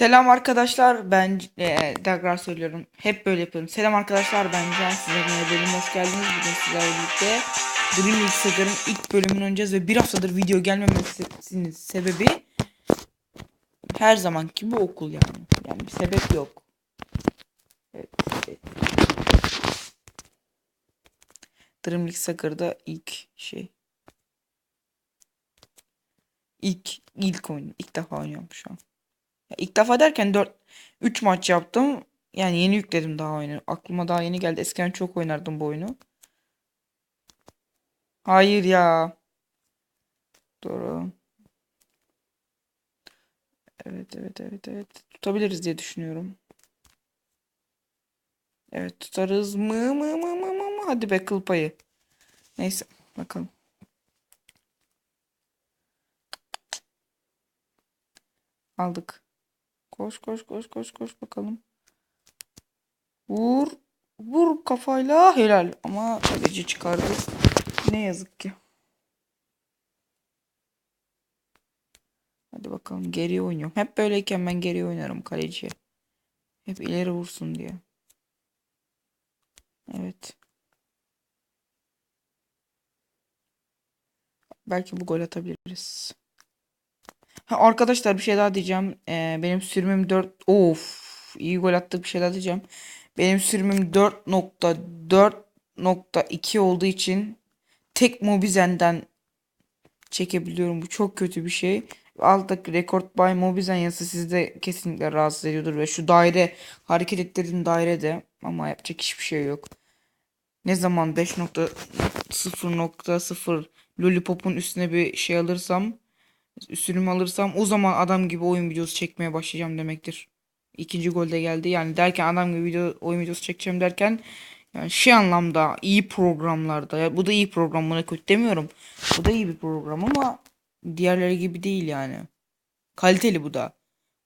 Selam arkadaşlar ben e, tekrar söylüyorum hep böyle yapıyorum. Selam arkadaşlar ben Can sizlerle bölüm hoş geldiniz. Bugün sizlerle birlikte Dream Sagar'ın ilk bölümünü oynayacağız ve bir haftadır video gelmemesinin sebebi her zamanki gibi okul yani. Yani bir sebep yok. Evet, evet. Dream Sagar'da ilk şey. İlk ilk oyun ilk defa oynuyorum şu an. İlk defa derken 4 3 maç yaptım. Yani yeni yükledim daha oyunu. Aklıma daha yeni geldi. Eskiden çok oynardım bu oyunu. Hayır ya. Doğru. Evet evet evet evet. Tutabiliriz diye düşünüyorum. Evet tutarız mı mı mı mı mı mı? Hadi be kıl payı. Neyse bakalım. Aldık. Koş koş koş koş koş bakalım. Vur. Vur kafayla helal. Ama kaleci çıkardı. Ne yazık ki. Hadi bakalım geriye oynuyorum. Hep böyleyken ben geriye oynarım kaleciye. Hep ileri vursun diye. Evet. Belki bu gol atabiliriz. Ha, arkadaşlar bir şey daha diyeceğim. Ee, benim sürümüm 4. Of, iyi gol attık bir şey daha diyeceğim. Benim sürümüm 4.4.2 olduğu için tek Mobizen'den çekebiliyorum. Bu çok kötü bir şey. Alttaki Record by Mobizen yazısı sizde kesinlikle rahatsız ediyordur ve şu daire hareket ettirdiğim dairede ama yapacak hiçbir şey yok. Ne zaman 5.0.0 Lollipop'un üstüne bir şey alırsam sürüm alırsam o zaman adam gibi oyun videosu çekmeye başlayacağım demektir. İkinci golde geldi. Yani derken adam gibi video oyun videosu çekeceğim derken yani şey anlamda iyi programlarda ya bu da iyi program buna kötü demiyorum. Bu da iyi bir program ama diğerleri gibi değil yani. Kaliteli bu da.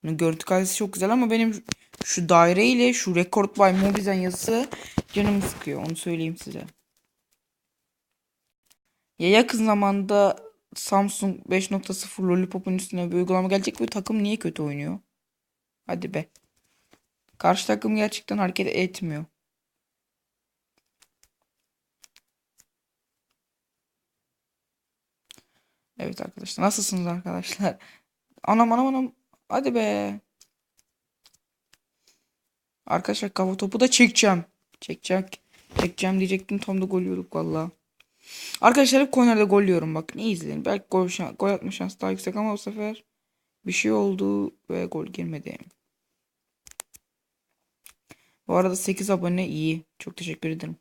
Bunun görüntü kalitesi çok güzel ama benim şu daire ile şu Record by Mobizen yazısı canımı sıkıyor. Onu söyleyeyim size. Ya yakın zamanda Samsung 5.0 Lollipop'un üstüne bir uygulama gelecek ve takım niye kötü oynuyor? Hadi be. Karşı takım gerçekten hareket etmiyor. Evet arkadaşlar. Nasılsınız arkadaşlar? Anam anam anam. Hadi be. Arkadaşlar kafa topu da çekeceğim. Çekeceğim. Çekeceğim diyecektim. Tam da gol yiyorduk valla. Arkadaşlar hep kornerde gol yiyorum bak. Ne izleyin. Belki gol, şans, gol atma şansı daha yüksek ama bu sefer bir şey oldu ve gol girmedi. Bu arada 8 abone iyi. Çok teşekkür ederim.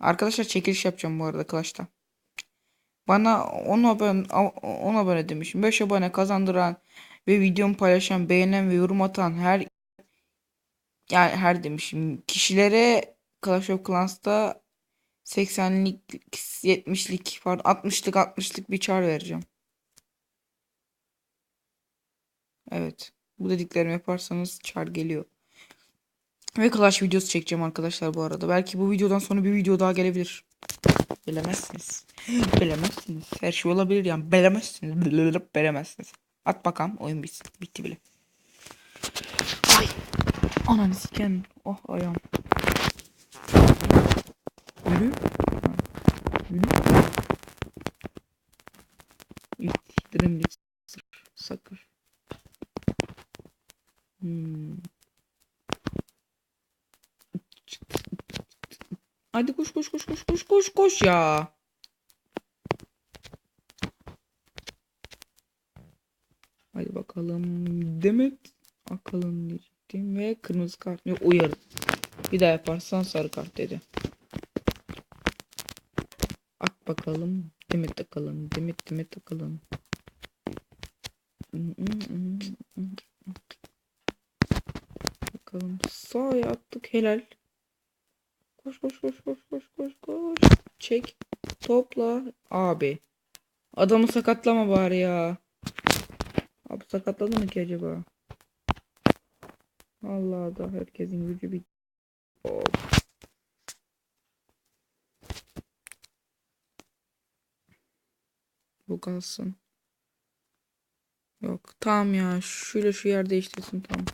Arkadaşlar çekiliş yapacağım bu arada Clash'ta. Bana 10 abone, 10 abone demişim. 5 abone kazandıran ve videomu paylaşan, beğenen ve yorum atan her yani her demişim kişilere Clash of Clans'ta 80'lik 70'lik pardon 60'lık 60'lık bir çar vereceğim. Evet. Bu dediklerimi yaparsanız çar geliyor. Ve Clash videosu çekeceğim arkadaşlar bu arada. Belki bu videodan sonra bir video daha gelebilir. Bilemezsiniz. Bilemezsiniz. Her şey olabilir yani. Bilemezsiniz. Bilemezsiniz. At bakalım. Oyun bitsin. Bitti bile. Ay. Ananı siken. Oh ayağım. Yürü. Yürü. İttirim bir sakır. Hmm. Hadi koş koş koş koş koş koş koş ya. Hadi bakalım. Demet akalım diyecektim ve kırmızı kart yok uyarı. Bir daha yaparsan sarı kart dedi. At bakalım. Demet takalım. Demet demet takalım. Bakalım. Sağa attık helal. Koş koş koş koş koş koş koş. Çek. Topla. Abi. Adamı sakatlama bari ya. Abi sakatladı mı ki acaba? Allah da herkesin gücü bir. Bu kalsın. Yok tamam ya. Şöyle şu yer değiştirsin tamam.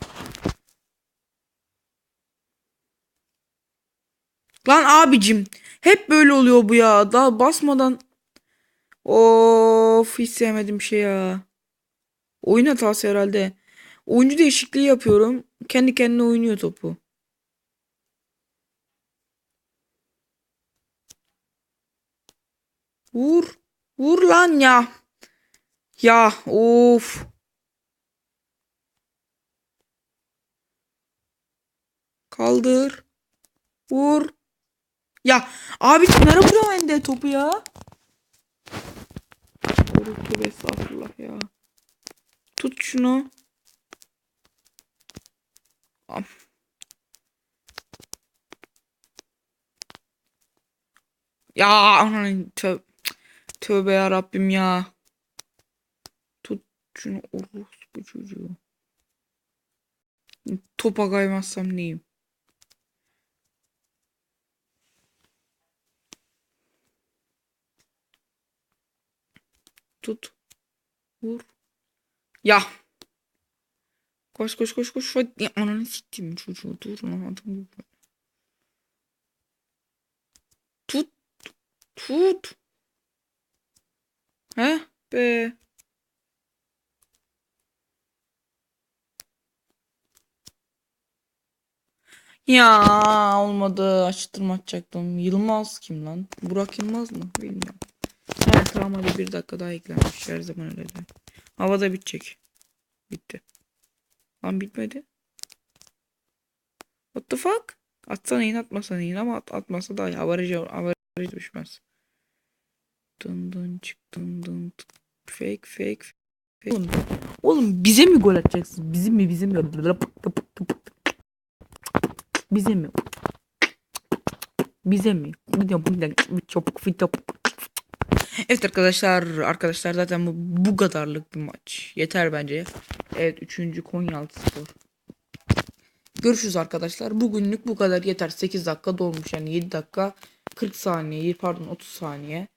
Lan abicim. Hep böyle oluyor bu ya. Daha basmadan. Of hiç sevmedim şey ya. Oyun hatası herhalde. Oyuncu değişikliği yapıyorum. Kendi kendine oynuyor topu. Vur. Vur lan ya. Ya of. Kaldır. Vur. Ya abi nereye vuruyor ende topu ya? Tövbe estağfurullah ya. Tut şunu. Am. Ya anan tö tövbe ya Rabbim ya. Tut şunu orospu çocuğu. Topa kaymazsam neyim? Tut. Vur. Ya. Koş koş koş koş. Hadi ananı siktim çocuğu. Dur lan adam. Tut. Tut. He be. Ya olmadı. Açtırma açacaktım. Yılmaz kim lan? Burak Yılmaz mı? Bilmiyorum. Evet tamam hadi bir dakika daha eklenmiş. Her zaman öyle de. Havada bitecek. Bitti. Lan bitmedi. What the fuck? Atsana in atmasana in ama at, atmasa da avarajı avarajı düşmez. Dın dın çık dın dın tık. Fake fake fake. Oğlum, oğlum bize mi gol atacaksın? Bizim mi bizim mi? Bize mi? Bize mi? Evet arkadaşlar, arkadaşlar zaten bu, bu kadarlık bir maç. Yeter bence. Evet 3. Konyaaltı Spor. Görüşürüz arkadaşlar. Bugünlük bu kadar yeter. 8 dakika dolmuş yani 7 dakika 40 saniye pardon 30 saniye.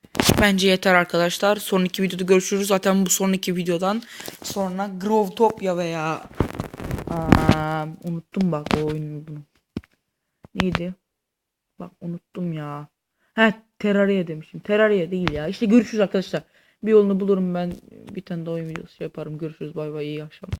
Bence yeter arkadaşlar. Sonraki videoda görüşürüz. Zaten bu sonraki videodan sonra Grovetopia veya Aa, unuttum bak o oyunu bunu. Neydi? Bak unuttum ya. He Terraria demişim. Terraria değil ya. İşte görüşürüz arkadaşlar. Bir yolunu bulurum ben. Bir tane daha oyun videosu yaparım. Görüşürüz. Bay bay. iyi akşamlar.